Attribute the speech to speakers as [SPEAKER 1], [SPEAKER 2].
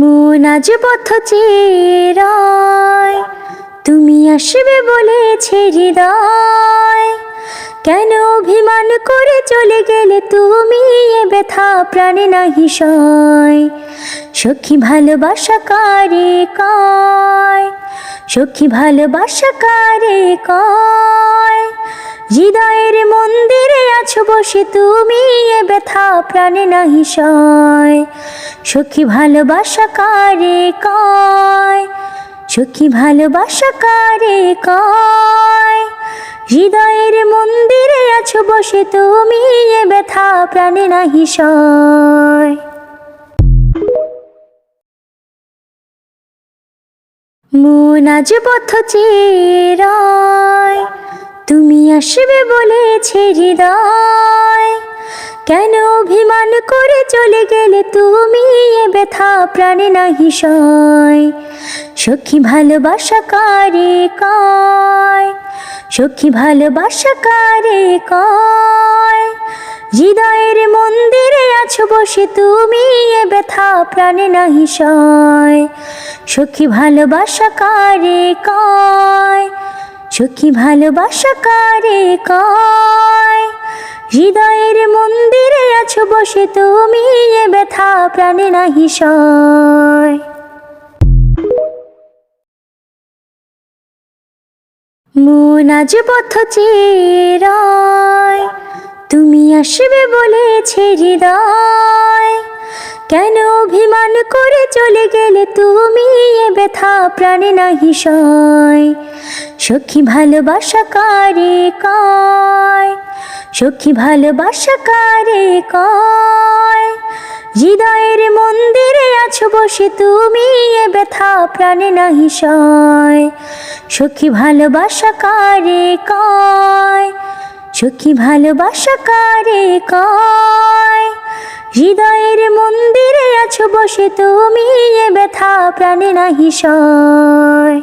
[SPEAKER 1] মন আজ পথ চেরায়। তুমি আসবে বলেছে হৃদয় কেন অভিমান করে চলে গেলে তুমি এ ব্যথা প্রাণে নাহি সয়। সখী ভালোবাসা কারে কয়? সখী ভালোবাসা কারে কয়? মন্দিরে বসে তুমি এ ব্যথা প্রাণে নাহি সয়। সখী ভালোবাসা কারে কয়? সখী ভালোবাসা কারে কয়? হৃদয়ের মন্দিরে আছো বসে তুমি এ ব্যথা প্রাণে নাহি সয়। মন আজ পথ চেরায়। তুমি আসবে বলেছে হৃদয় কেন অভিমান করে চলে গেলে তুমি এ ব্যথা প্রাণে নাহি সয়। সখী ভালোবাসা কারে কয়? সখী ভালোবাসা কারে কয়? হৃদয়ের মন্দিরে আছো বসে তুমি এ ব্যথা প্রাণে নাহি সয়। সখী ভালোবাসা কারে কয়? সখী ভালোবাসা কারে কয়? হৃদয়ের মন্দিরে আছো বসে তুমি, এ ব্যথা প্রাণে নাহি সয়। মন আজ পথ চেরায়, তুমি আসবে বলেছে হৃদয়। কেন অভিমান করে চলে গেলে তুমি এ ব্যথা, প্রাণে নাহি সয়। সখী ভালোবাসা কারে কয়? সখী ভালোবাসা কারে কয়? হৃদয়ের মন্দিরে আছো বসে তুমি এ ব্যথা, প্রাণে নাহি সয়। সখী ভালোবাসা কারে কয়? সখী ভালোবাসা কারে কয়? হৃদয়ের মন্দিরে আছো বসে তুমি এ ব্যথা প্রাণে নাহি সয়।